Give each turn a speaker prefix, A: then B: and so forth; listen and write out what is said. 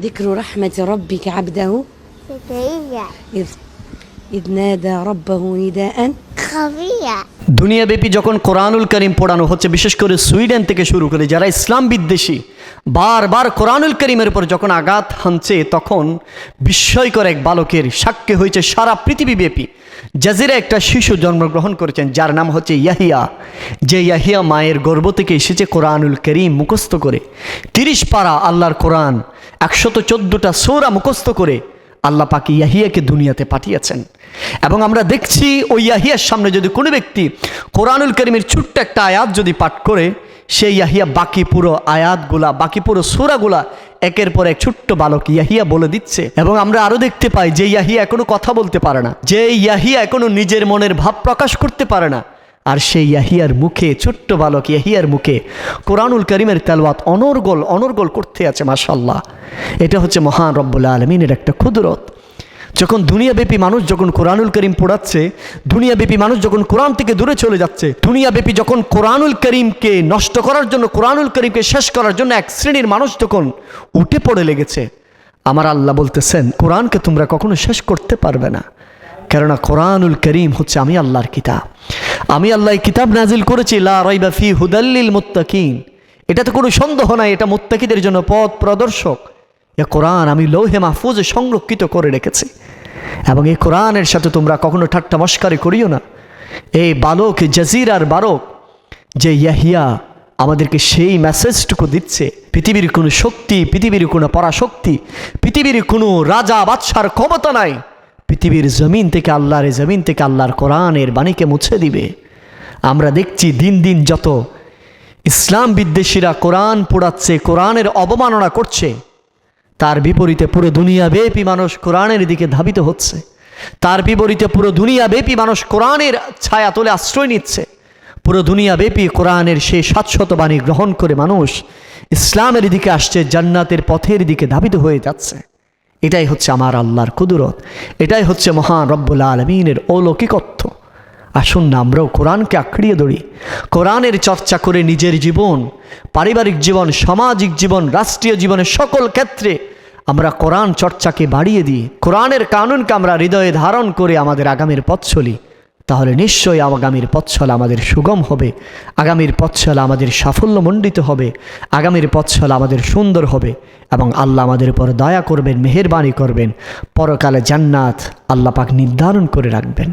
A: ذكر رحمة ربك عبده.
B: زكريا
A: إذ, إذ نادى ربه نداء.
C: দুনিয়াব্যাপী যখন কোরআনুল করিম পড়ানো হচ্ছে, বিশেষ করে সুইডেন থেকে শুরু করে যারা ইসলাম বিদ্বেষী, বারবার কোরআনুল করিমের উপর যখন আঘাত হানছে, তখন বিস্ময়কর এক বালকের সাক্ষী হয়েছে সারা পৃথিবীব্যাপী। জাজিরা একটা শিশু জন্মগ্রহণ করেছেন, যার নাম হচ্ছে ইয়াহিয়া। যে ইয়াহিয়া মায়ের গর্ভ থেকে এসেছে কোরআনুল করিম মুখস্থ করে। তিরিশ পারা আল্লাহর কোরআন, একশত চোদ্দোটা সৌরা মুখস্থ করে আল্লাহ পাক ইয়াহিয়াকে দুনিয়াতে পাঠিয়েছেন। এবং আমরা দেখছি ওই ইয়াহিয়ার সামনে যদি কোনো ব্যক্তি কোরআনুল করিমের ছোট্ট একটা আয়াত যদি পাঠ করে সেই ইয়াহিয়া বাকি পুরো আয়াতগুলা, বাকি পুরো সুরাগুলা একের পর এক ছোট্ট বালক ইয়াহিয়া বলে দিচ্ছে। এবং আমরা আরও দেখতে পাই যে ইয়াহিয়া এখনও কথা বলতে পারে না। যে ইয়াহিয়া এখনও নিজের মনের ভাব প্রকাশ করতে পারে না। আর সেই ইয়াহিয়ার মুখে, ছোট্ট বালক ইয়াহিয়ার মুখে কোরআনুল করিমের তেলওয়াত অনর্গল অনর্গল করতে আছে মাশাল্লাহ এটা হচ্ছে মহান রব্বুল্লা আলমিনের একটা ক্ষুদরত যখন দুনিয়াব্যাপী মানুষ যখন কোরআনুল করিম পড়াচ্ছে, দুনিয়াব্যাপী মানুষ যখন কোরআন থেকে দূরে চলে যাচ্ছে, দুনিয়াব্যাপী যখন কোরআনুল করিমকে নষ্ট করার জন্য, কোরআনুল করিমকে শেষ করার জন্য এক শ্রেণির মানুষ যখন উঠে পড়ে লেগেছে, আমার আল্লাহ বলতেছেন, কোরআনকে তোমরা কখনো শেষ করতে পারবে না। কেননা কোরআনুল করিম হচ্ছে আমি আল্লাহর কিতাব। আমি আল্লাহ কিতাব নাজিল করেছি, লা রাইবা ফি হুদাল্লিল মুত্তাকিন। এটাতে কোনো সন্দেহ নাই, এটা মুত্তাকিদের জন্য পথ প্রদর্শক। এ কোরআন আমি লৌহে মাহফুজে সংরক্ষিত করে রেখেছি। এবং এই কোরআনের সাথে তোমরা কখনো ঠাট্টা মস্কারি করিও না। এই বালক জাজিরার বালক, যে ইয়াহিয়া আমাদেরকে সেই মেসেজটুকু দিচ্ছে, পৃথিবীর কোনো শক্তি, পৃথিবীর কোনো পরাশক্তি, পৃথিবীর কোনো রাজা, বাদশার ক্ষমতা নাই। পৃথিবীর জমিন থেকে আল্লাহর জমিন থেকে আল্লাহর কোরআনের বাণীকে মুছে দিবে। আমরা দেখছি দিন দিন যত ইসলাম বিদ্বেষীরা কোরআন পোড়াচ্ছে, কোরআনের অবমাননা করছে, তার বিপরীতে পুরো দুনিয়া দুনিয়াব্যাপী মানুষ কোরআনের দিকে ধাবিত হচ্ছে। তার বিপরীতে পুরো দুনিয়া দুনিয়াব্যাপী মানুষ কোরআনের ছায়া তোলে আশ্রয় নিচ্ছে। পুরো দুনিয়া দুনিয়াব্যাপী কোরআনের সেই সাতশত বাণী গ্রহণ করে মানুষ ইসলামের দিকে আসছে, জান্নাতের পথের দিকে ধাবিত হয়ে যাচ্ছে। এটাই হচ্ছে আমার আল্লাহর কুদরত। এটাই হচ্ছে মহান রব্বুল আলমিনের অলৌকিকত্ব। আসুন না, আমরাও কোরআনকে আঁকড়িয়ে ধরি। কোরআনের চর্চা করে নিজের জীবন, পারিবারিক জীবন, সামাজিক জীবন, রাষ্ট্রীয় জীবনের সকল ক্ষেত্রে আমরা কোরআন চর্চাকে বাড়িয়ে দিই। কোরআনের কানুনকে আমরা হৃদয়ে ধারণ করে আমাদের আগামীর পথ চলি। তাহলে নিশ্চয়ই আগামীর পথছলা আমাদের সুগম হবে। আগামীর পথছলা আমাদের সাফল্যমণ্ডিত হবে। আগামীর পথছলা আমাদের সুন্দর হবে এবং আল্লাহ আমাদের উপর দয়া করবেন, মেহরবানি করবেন। পরকালে জান্নাত আল্লাহ পাক নির্ধারণ করে রাখবেন।